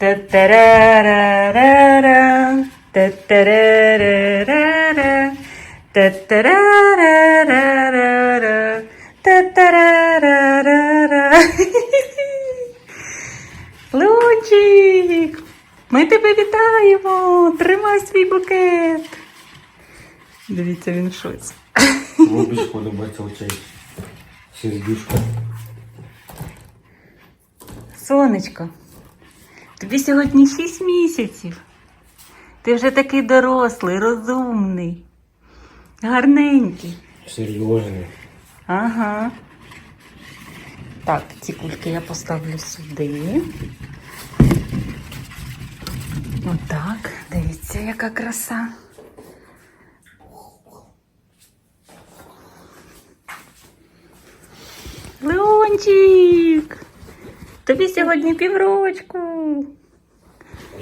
Та-та-ра-ра-ра-ра. Та-та-ра-ра-ра-ра. Та-та-ра-ра-ра-ра. Ми тебе вітаємо. Тримай свій букет. Дивіться, він шоці. Лобічку любить очей. Сердюшка. Сонечко, тобі сьогодні 6 місяців. Ти вже такий дорослий, розумний, гарненький. Серйозний. Ага. Так, ці кульки я поставлю сюди. Отак. Дивіться, яка краса. Леончик! Тобі сьогодні піврочку.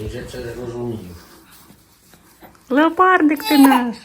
Я вже це розумію. Леопардик ти наш.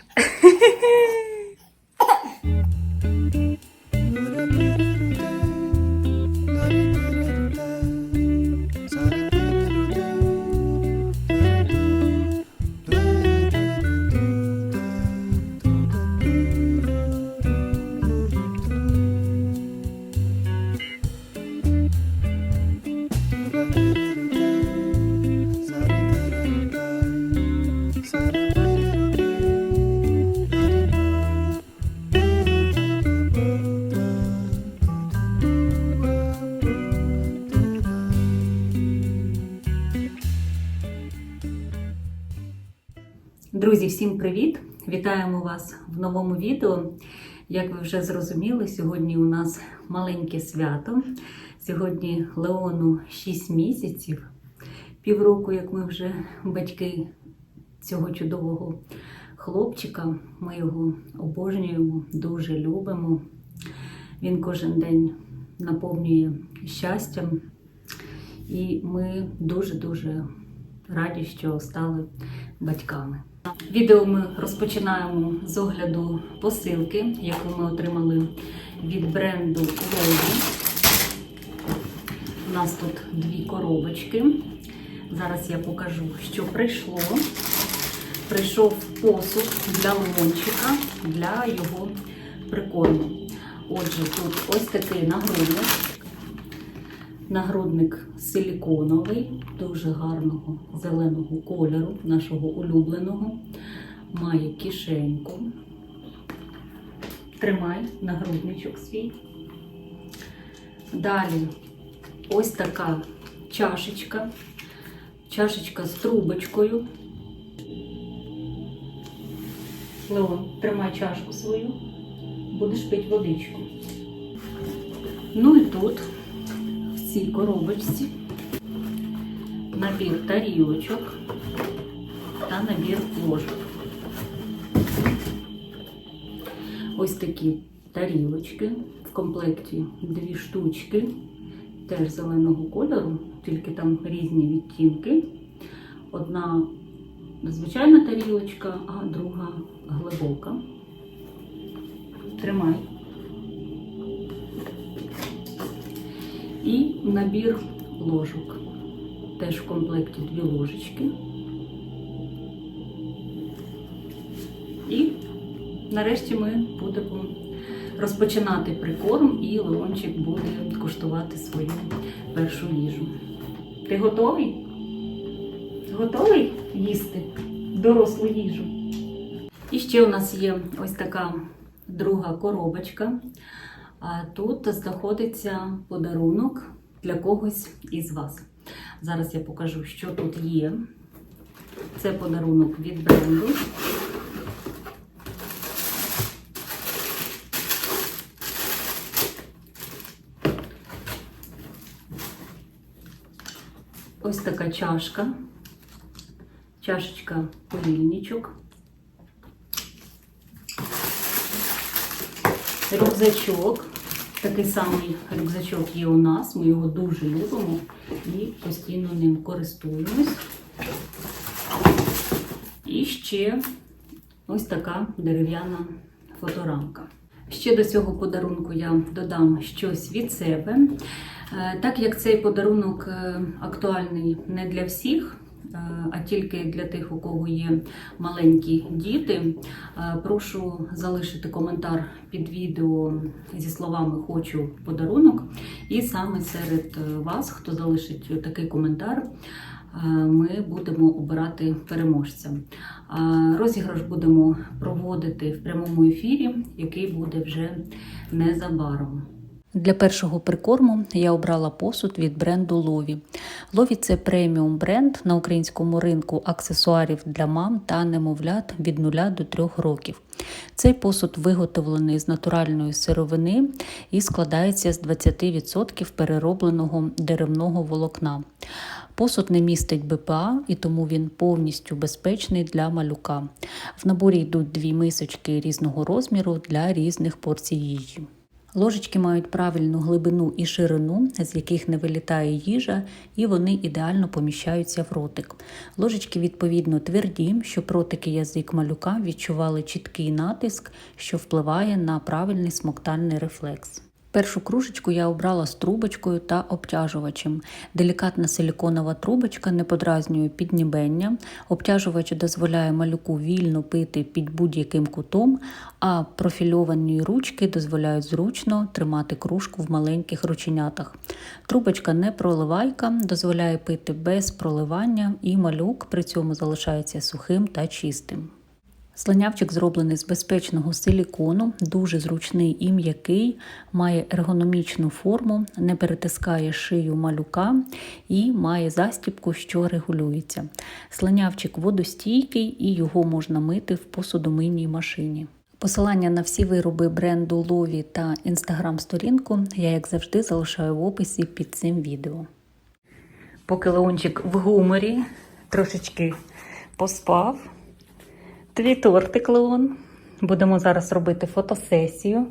Друзі, всім привіт! Вітаємо вас в новому відео. Як ви вже зрозуміли, сьогодні у нас маленьке свято. Сьогодні Леону 6 місяців, півроку, як ми вже батьки цього чудового хлопчика. Ми його обожнюємо, дуже любимо. Він кожен день наповнює щастям. І ми дуже-дуже раді, що стали батьками. Відео ми розпочинаємо з огляду посилки, яку ми отримали від бренду Лові. У нас тут дві коробочки. Зараз я покажу, що прийшло. Прийшов посуд для лимончика, для його прикорму. Отже, тут ось такий нагрудник. Нагрудник силіконовий, дуже гарного зеленого кольору, нашого улюбленого. Має кишеньку. Тримай нагрудничок свій. Далі ось така чашечка. Чашечка з трубочкою. Леон, тримай чашку свою, будеш пити водичку. Ну і тут цій коробочці набір тарілочок та набір ложок. Ось такі тарілочки. В комплекті дві штучки, теж зеленого кольору, тільки там різні відтінки. Одна звичайна тарілочка, а друга глибока. Тримай. І набір ложок. Теж в комплекті дві ложечки. І нарешті ми будемо розпочинати прикорм, і Леончик буде куштувати свою першу їжу. Ти готовий? Готовий їсти дорослу їжу? І ще у нас є ось така друга коробочка. Тут знаходиться подарунок для когось із вас. Зараз я покажу, що тут є. Це подарунок від бренду. Ось така чашка. Чашечка повільничок. Рюкзачок. Такий самий рюкзачок є у нас. Ми його дуже любимо і постійно ним користуємось. І ще ось така дерев'яна фоторамка. Ще до цього подарунку я додам щось від себе. Е, Так як цей подарунок е, актуальний не для всіх, а тільки для тих, у кого є маленькі діти, е, прошу залишити коментар під відео зі словами Хочу подарунок. І саме серед е, вас, хто залишить такий коментар, е, ми будемо обирати переможця. Розіграш будемо проводити в прямому ефірі, який буде вже незабаром. Для першого прикорму я обрала посуд від бренду Лові. Лові це преміум бренд на українському ринку аксесуарів для мам та немовлят від 0 до 3 років. Цей посуд виготовлений з натуральної сировини і складається з 20% переробленого деревного волокна. Посуд не містить БПА і тому він повністю безпечний для малюка. В наборі йдуть дві мисочки різного розміру для різних порцій їжі. Ложечки мають правильну глибину і ширину, з яких не вилітає їжа, і вони ідеально поміщаються в ротик. Ложечки відповідно тверді, щоб ротики язик малюка відчували чіткий натиск, що впливає на правильний смоктальний рефлекс. Першу кружечку я обрала з трубочкою та обтяжувачем. Делікатна силіконова трубочка не подразнює піднібення. Обтяжувач дозволяє малюку вільно пити під будь-яким кутом, а профільовані ручки дозволяють зручно тримати кружку в маленьких рученятах. Трубочка не проливайка, дозволяє пити без проливання, і малюк при цьому залишається сухим та чистим. Слонявчик зроблений з безпечного силікону, дуже зручний і м'який, має ергономічну форму, не перетискає шию малюка і має застібку, що регулюється. Слонявчик водостійкий і його можна мити в посудомийній машині. Посилання на всі вироби бренду Лові та інстаграм-сторінку я, як завжди, залишаю в описі під цим відео. Поки Леончик в гуморі трошечки поспав. Твій тортик, Леон. Будемо зараз робити фотосесію.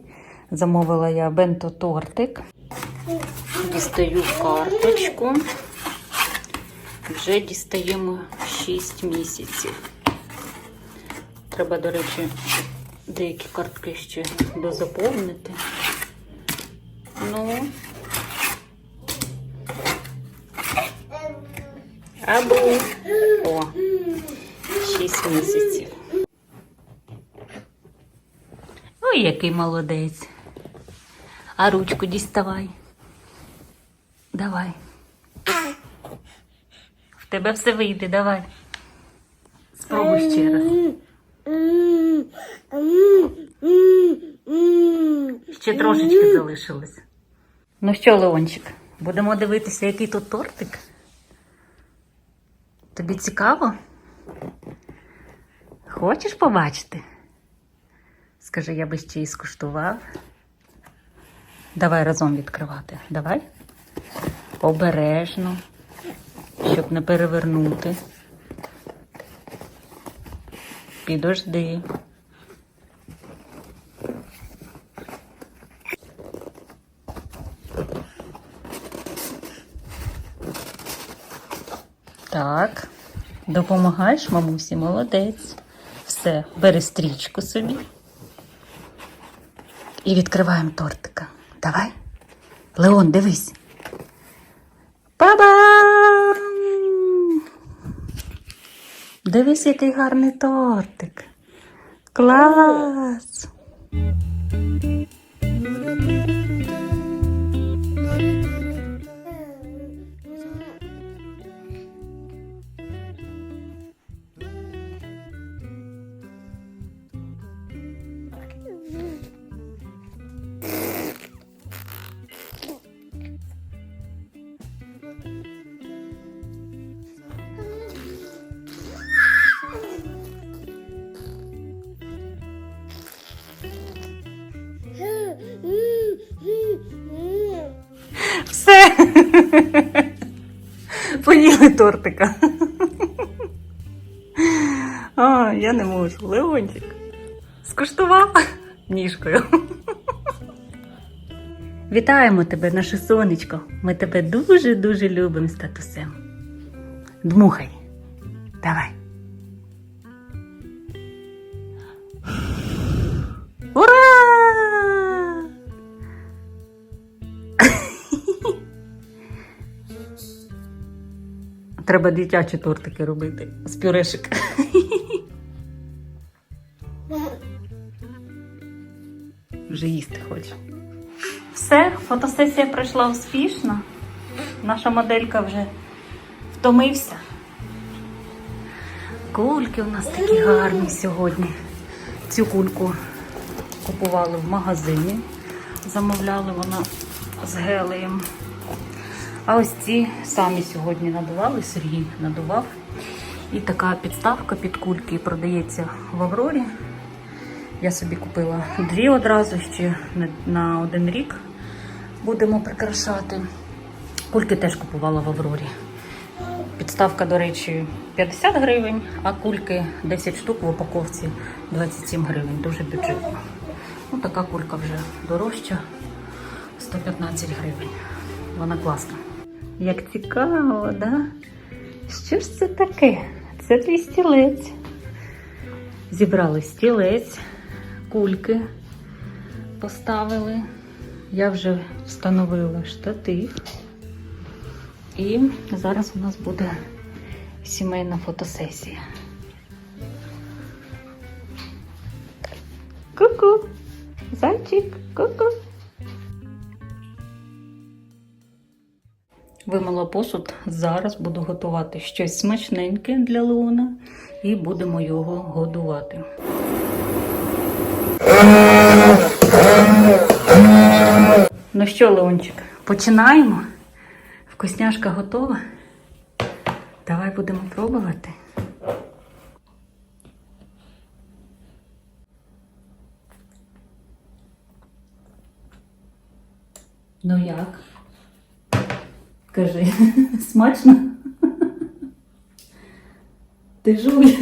Замовила я бенто-тортик. Дістаю карточку. Вже дістаємо 6 місяців. Треба, до речі, деякі картки ще дозаповнити. Ну. Або. О, 6 місяців. Який молодець. А ручку діставай. Давай. В тебе все вийде, давай. Спробуй ще раз. Ще трошечки залишилось. Ну що, Леончик, будемо дивитися, який тут тортик? Тобі цікаво? Хочеш побачити? Скажи, я би ще й скуштував. Давай разом відкривати. Давай. Обережно, щоб не перевернути. Підожди. Так. Допомагаєш, мамусі, молодець. Все, бери стрічку собі. І відкриваємо тортика. Давай. Леон, дивись. Па-бам! Дивись, який гарний тортик. Клас! Тортика. А, я не можу. Леончик. Скуштував ніжкою. Вітаємо тебе, наше сонечко. Ми тебе дуже-дуже любимо з татусем. Дмухай. Треба дитячі тортики робити з пюрешик. Вже їсти хоче. Все, фотосесія пройшла успішно. Наша моделька вже втомився. Кульки у нас такі гарні сьогодні. Цю кульку купували в магазині. Замовляли вона з гелеєм. А ось ці самі сьогодні надували, Сергій надував. І така підставка під кульки продається в Аврорі. Я собі купила дві одразу ще на- один рік будемо прикрашати. Кульки теж купувала в Аврорі. Підставка, до речі, 50 гривень, а кульки 10 штук в упаковці 27 гривень. Дуже бюджетно. Ну, така кулька вже дорожча 115 гривень. Вона класна. Як цікаво, да? Що ж це таке? Це твій стілець. Зібрали стілець, кульки поставили. Я вже встановила штатив. І зараз у нас буде сімейна фотосесія. Ку-ку! Зайчик, ку-ку! Вимила посуд. Зараз буду готувати щось смачненьке для Леона і будемо його годувати. Ну що, Леончик, починаємо? Вкусняшка готова? Давай будемо пробувати. Ну як? Кажи, смачно? Ти жуй,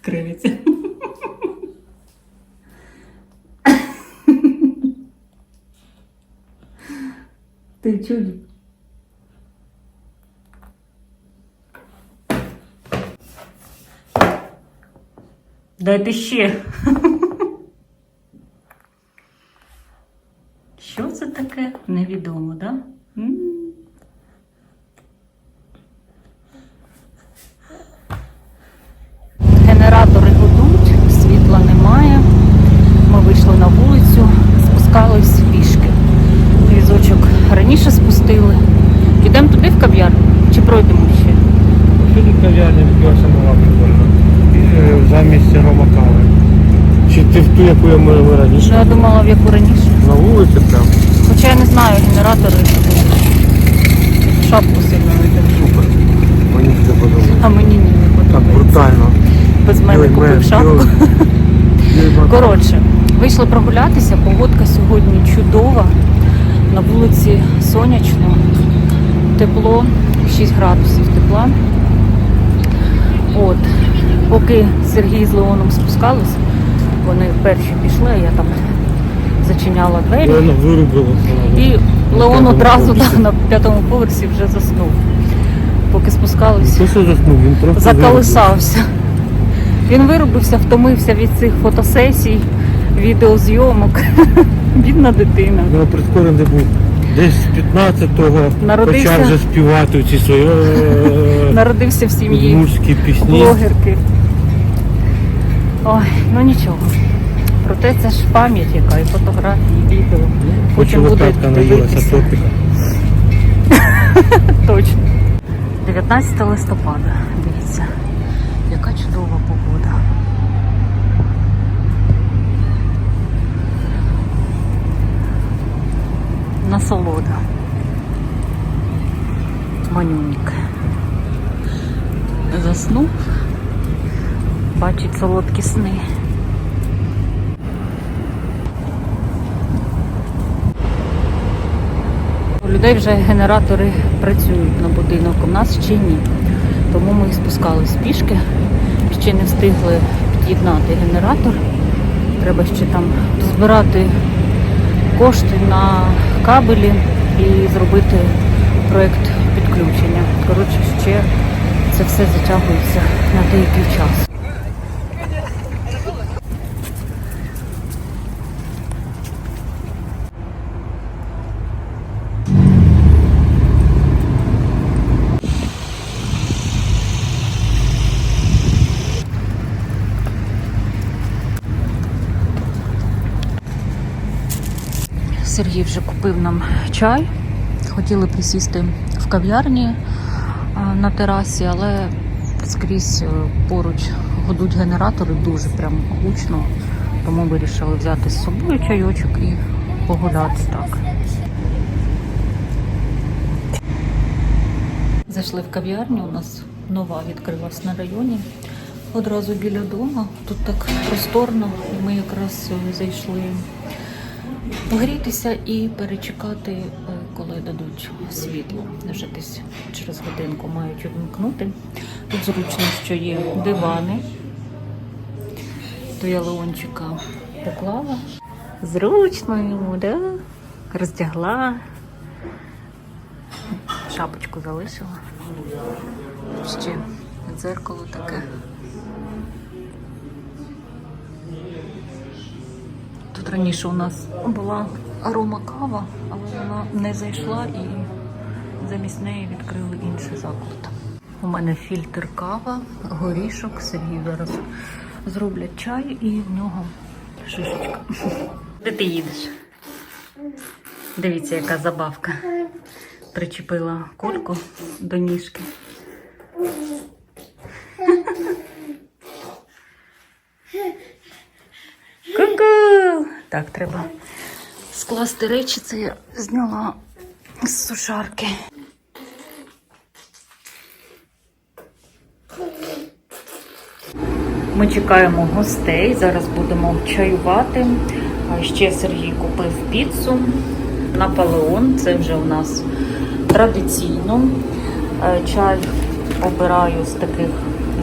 кривиться. Ти чудик. Дайте ще. Що це таке? Невідомо, так? Да? М. Генератори гудуть, світла немає. Ми вийшли на вулицю, спускались пішки. Візочок раніше спустили. Підемо туди в кав'ярню чи пройдемо ще? Сюди кав'ярня відбилася нова прикольна. Е, Замість. Чи ти в ту, яку я ми ми Ну, я думала, в яку раніше. На вулиці прям. Хоча я не знаю, генератори. Шапку сильно держу. Супер. Мені це подобається. А мені ні, не Так брутально. Без мене Ой, купив мен, шапку. йой. Йой. Коротше, вийшли прогулятися. Погодка сьогодні чудова. На вулиці сонячно, тепло, 6 градусів тепла. От, поки Сергій з Леоном спускались, вони перші пішли, а я там зачиняла двері. Воно вирубило. І Леон одразу да, на п'ятому поверсі вже заснув. Поки спускались? Він просто заколисався. Він виробився, втомився від цих фотосесій, відеозйомок. Бідна дитина. Ну, прискорений був. Десь з 15-го Народився. почав вже співати ці свої е, Народився в сім'ї блогерки. Ой, ну нічого. Проте це ж пам'ять яка, і фотографії, і відео. Потім буде наїлася дивитися. топіка. Точно. 19 листопада. Дивіться, яка чудова погода. Насолода. Манюньк. Заснув, бачить солодкі сни. У людей вже генератори працюють на будинок, у нас ще ні. Тому ми спускались пішки, ще не встигли під'єднати генератор. Треба ще там збирати кошти на кабелі і зробити проєкт підключення. Коротше, ще це все затягується на деякий час. Сергій вже купив нам чай. Хотіли присісти в кав'ярні на терасі, але скрізь е, поруч гудуть генератори дуже прям гучно. Тому вирішили взяти з собою чайочок і погуляти так. Зайшли в кав'ярню, у нас нова відкрилась на районі. Одразу біля дому. Тут так просторно, і ми якраз е, зайшли погрітися і перечекати, е, коли дадуть світло. Вже десь через годинку мають увімкнути. Тут зручно, що є дивани. То я Леончика поклала. Зручно йому, да? Роздягла. Шапочку залишила. Ще дзеркало таке. Раніше у нас була арома кава, але вона не зайшла і замість неї відкрили інший заклад. У мене фільтр кава, горішок, Сергій зараз зроблять чай і в нього шишечка. Де ти їдеш? Дивіться, яка забавка. Причепила кульку до ніжки. Ку-ку! Так, треба скласти речі. Це я зняла з сушарки. Ми чекаємо гостей. Зараз будемо чаювати. Ще Сергій купив піцу. Наполеон. Це вже у нас традиційно. Е, Чай обираю з таких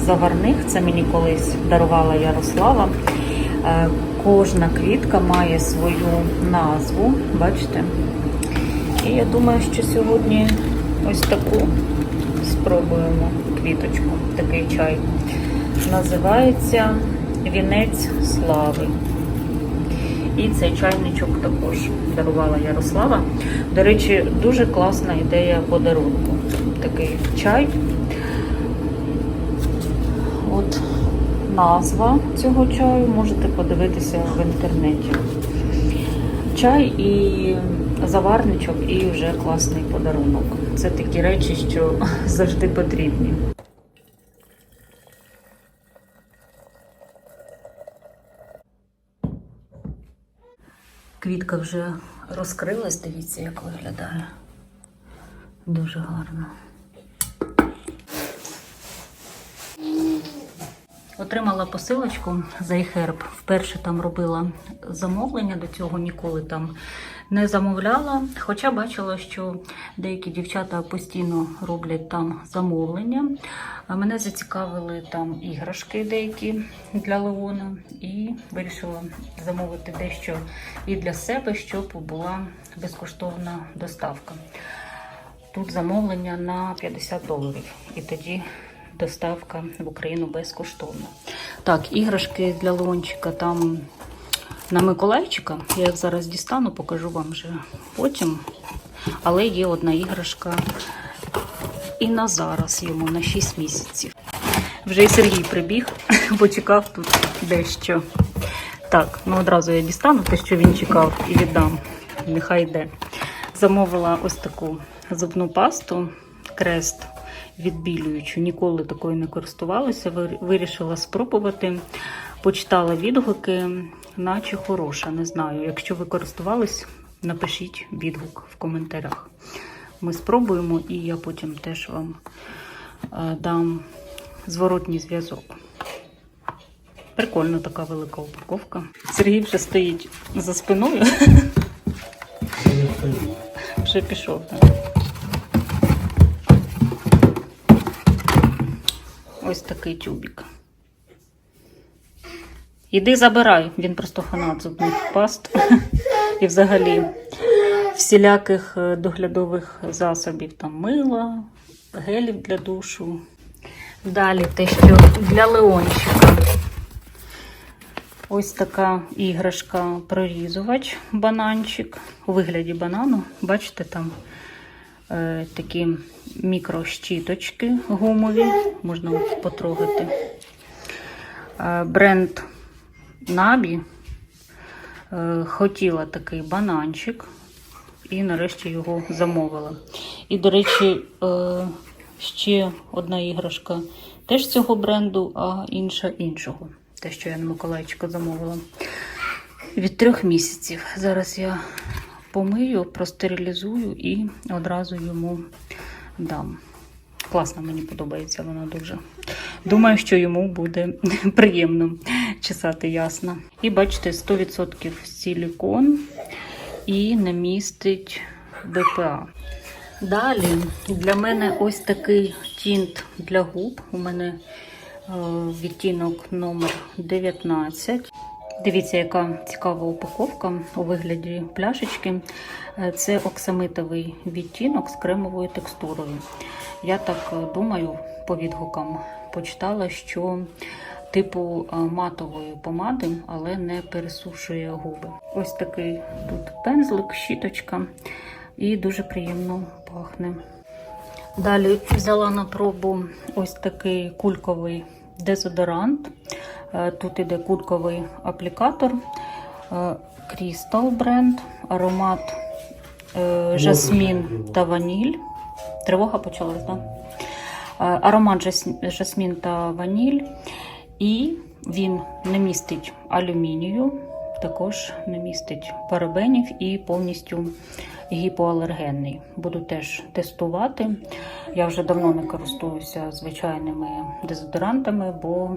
заварних. Це мені колись дарувала Ярослава. Кожна квітка має свою назву, бачите? І я думаю, що сьогодні ось таку спробуємо квіточку, такий чай. Називається Вінець слави. І цей чайничок також дарувала Ярослава. До речі, дуже класна ідея подарунку. Такий чай. От назва цього чаю можете подивитися в інтернеті. Чай і заварничок, і вже класний подарунок. Це такі речі, що завжди потрібні. Квітка вже розкрилась, дивіться, як виглядає. Дуже гарно. Отримала посилочку за iHerb. Вперше там робила замовлення, до цього ніколи там не замовляла. Хоча бачила, що деякі дівчата постійно роблять там замовлення. Мене зацікавили там іграшки деякі для Леона, і вирішила замовити дещо і для себе, щоб була безкоштовна доставка. Тут замовлення на 50 доларів. І тоді доставка в Україну безкоштовна. Так, іграшки для Леончика там на Миколайчика. Я їх зараз дістану, покажу вам вже потім. Але є одна іграшка і на зараз йому на 6 місяців. Вже і Сергій прибіг, бо чекав тут дещо. Так, ну одразу я дістану те, що він чекав, і віддам. Нехай йде. Замовила ось таку зубну пасту крест відбілюючу. Ніколи такою не користувалася. Вирішила спробувати. Почитала відгуки, наче хороша. Не знаю. Якщо ви користувались, напишіть відгук в коментарях. Ми спробуємо, і я потім теж вам е, дам зворотній зв'язок. Прикольна така велика упаковка. Сергій вже стоїть за спиною. Вже пішов. Так. Ось такий тюбік. Іди забирай. Він просто фанат зубних паст. І взагалі всіляких е, доглядових засобів. Там мила, гелів для душу. Далі те, що для Леончика. Ось така іграшка прорізувач, бананчик у вигляді банану. Бачите, там такі мікрощіточки гумові, можна потрогати. Е, бренд Набі. Е, хотіла такий бананчик і нарешті його замовила. І, до речі, е, ще одна іграшка теж цього бренду, а інша іншого. Те, що я на Миколайчика замовила. Від трьох місяців. Зараз я помию, простерилізую і одразу йому дам. Класно, мені подобається вона дуже. Думаю, що йому буде приємно чесати ясно. І бачите, 100% силікон і не містить БПА. Далі для мене ось такий тінт для губ. У мене е, відтінок номер 19. Дивіться, яка цікава упаковка у вигляді пляшечки. Е, Це оксамитовий відтінок з кремовою текстурою. Я так е, думаю, по відгукам почитала, що типу е, матової помади, але не пересушує губи. Ось такий тут пензлик, щіточка і дуже приємно пахне. Далі взяла на пробу ось такий кульковий дезодорант. Е, Тут іде кульковий аплікатор, е, Crystal бренд, аромат е, жасмін та ваніль. Тривога почалась, так? Да? Аромат жасмін та ваніль. І він не містить алюмінію, також не містить парабенів і повністю гіпоалергенний. Буду теж тестувати. Я вже давно не користуюся звичайними дезодорантами, бо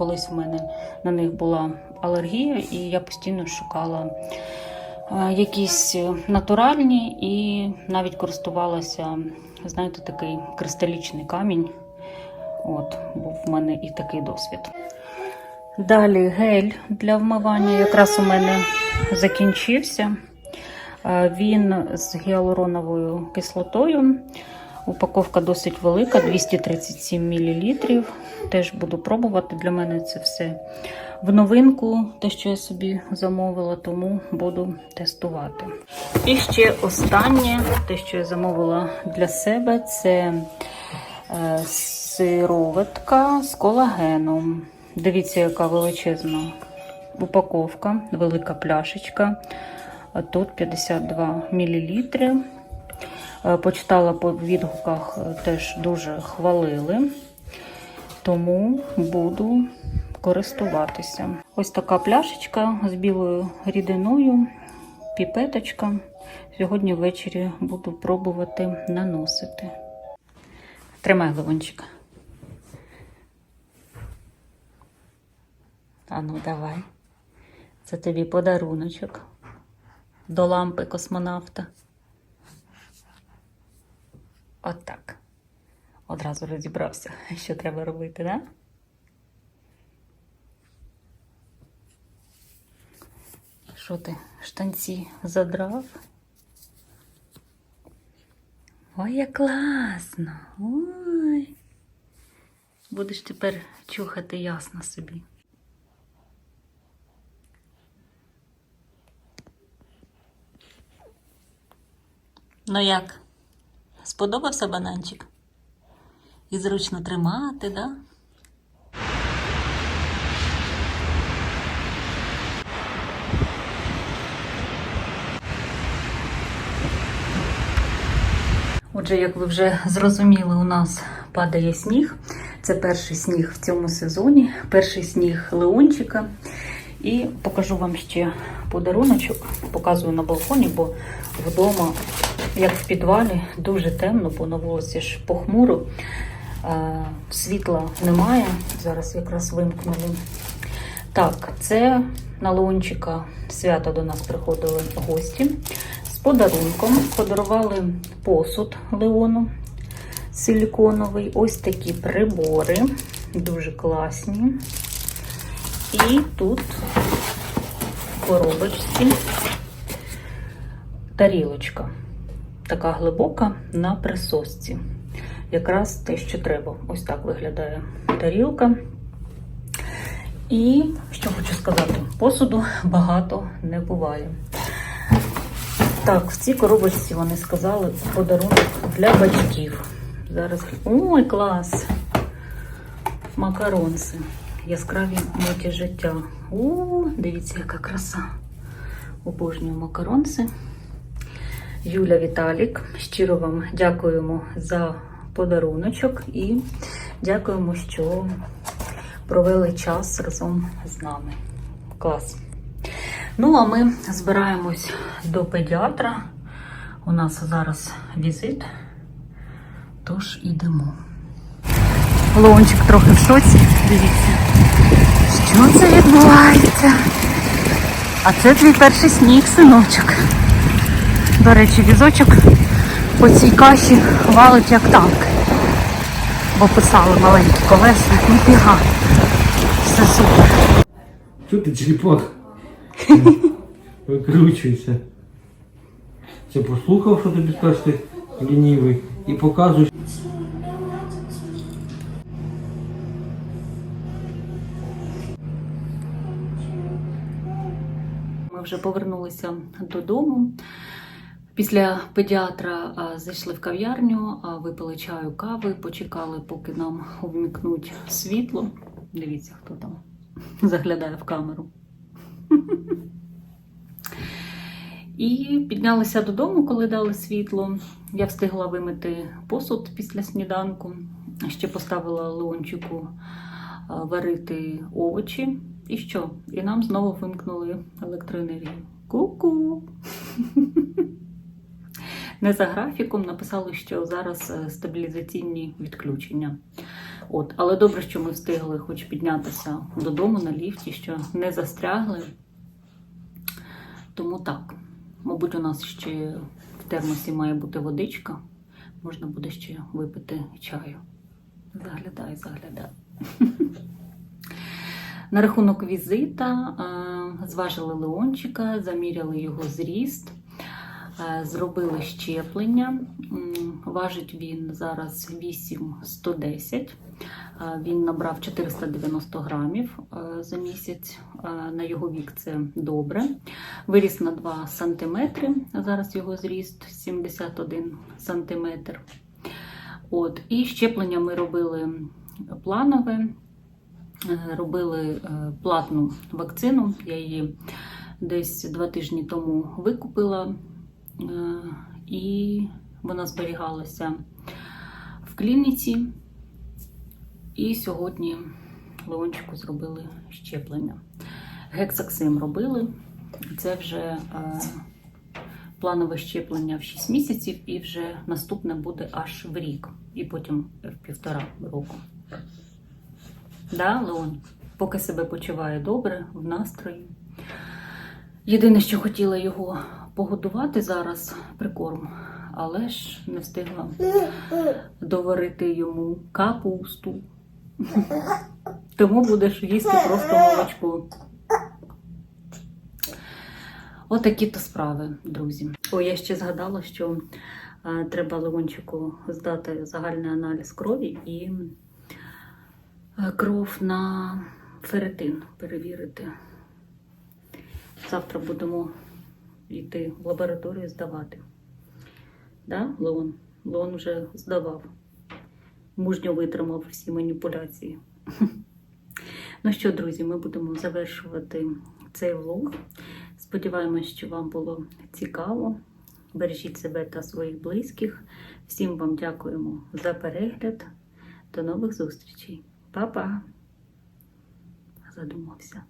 колись в мене на них була алергія, і я постійно шукала е, якісь натуральні і навіть користувалася, знаєте, такий кристалічний камінь. От, був в мене і такий досвід. Далі гель для вмивання якраз у мене закінчився. Е, Він з гіалуроновою кислотою. Упаковка досить велика, 237 мл. Теж буду пробувати. Для мене це все в новинку, те, що я собі замовила, тому буду тестувати. І ще останнє, те, що я замовила для себе, це е, сироватка з колагеном. Дивіться, яка величезна упаковка, велика пляшечка. Тут 52 мл. Почитала по відгуках, е, теж дуже хвалили, тому буду користуватися. Ось така пляшечка з білою рідиною, піпеточка. Сьогодні ввечері буду пробувати наносити. Тримай лимончик. А ну давай. Це тобі подаруночок до лампи космонавта. Отак. Одразу розібрався, що треба робити, да? Що ти, штанці задрав? Ой, як класно! Ой. Будеш тепер чухати ясно собі. Ну як? Сподобався бананчик? І зручно тримати, да? Отже, як ви вже зрозуміли, у нас падає сніг. Це перший сніг в цьому сезоні, перший сніг Леончика. І покажу вам ще подаруночок. Показую на балконі, бо вдома, як в підвалі, дуже темно, бо на вулиці ж похмуро. Світла немає. Зараз якраз вимкнули. Так, це на Леончика свято до нас приходили гості з подарунком. Подарували посуд Леону силіконовий. Ось такі прибори, дуже класні. І тут в коробочці тарілочка. Така глибока на присосці. Якраз те, що треба. Ось так виглядає тарілка. І що хочу сказати, посуду багато не буває. Так, в цій коробочці вони сказали подарунок для батьків. Зараз. Ой, клас! Макаронси. Яскраві миті життя. О, дивіться, яка краса. Обожнюю макаронси. Юля Віталік. Щиро вам дякуємо за подаруночок і дякуємо, що провели час разом з нами. Клас. Ну, а ми збираємось до педіатра. У нас зараз візит, тож ідемо. Лончик трохи в шоці. Дивіться. Що це відбувається? А це твій перший сніг, синочок. До речі, візочок по цій каші валить як танк. Бо писали маленькі колеса, ніфіга. Все супер. Чого ти черепах? Викручуйся. Це послухав, що тобі скажеш ти лінівий, і показуєш. Ми вже повернулися додому. Після педіатра зайшли в кав'ярню, випили чаю, кави, почекали, поки нам увімкнуть світло. Дивіться, хто там заглядає в камеру. І піднялися додому, коли дали світло. Я встигла вимити посуд після сніданку. Ще поставила Леончику варити овочі. І що? І нам знову вимкнули електроенергію. Ку-ку! Не за графіком написали, що зараз е, стабілізаційні відключення. От, але добре, що ми встигли хоч піднятися додому на ліфті, що не застрягли. Тому так. Мабуть, у нас ще в термосі має бути водичка. Можна буде ще випити чаю. Заглядай, заглядай. На рахунок візита е, зважили Леончика, заміряли його зріст, зробили щеплення. Важить він зараз 8,110. Е, Він набрав 490 грамів е, за місяць. Е, На його вік це добре. Виріс на 2 сантиметри. Зараз його зріст 71 сантиметр. От, і щеплення ми робили планове. Е, робили е, платну вакцину. Я її десь два тижні тому викупила, е, і вона зберігалася в клініці. І сьогодні Леончику зробили щеплення. Гексаксим робили. Це вже е, планове щеплення в 6 місяців, і вже наступне буде аж в рік, і потім в півтора року. Да, Леон? Поки себе почуває добре, в настрої. Єдине, що хотіла його погодувати зараз прикорм, але ж не встигла доварити йому капусту. Тому будеш їсти просто молочко. Отакі то справи, друзі. О, я ще згадала, що е, треба Леончику здати загальний аналіз крові і е, кров на феретин перевірити. Завтра будемо йти в лабораторію здавати. Да, Леон? Леон вже здавав. Мужньо витримав всі маніпуляції. Ну що, друзі, ми будемо завершувати цей влог. Сподіваємось, що вам було цікаво. Бережіть себе та своїх близьких. Всім вам дякуємо за перегляд. До нових зустрічей. Па-па! Задумався.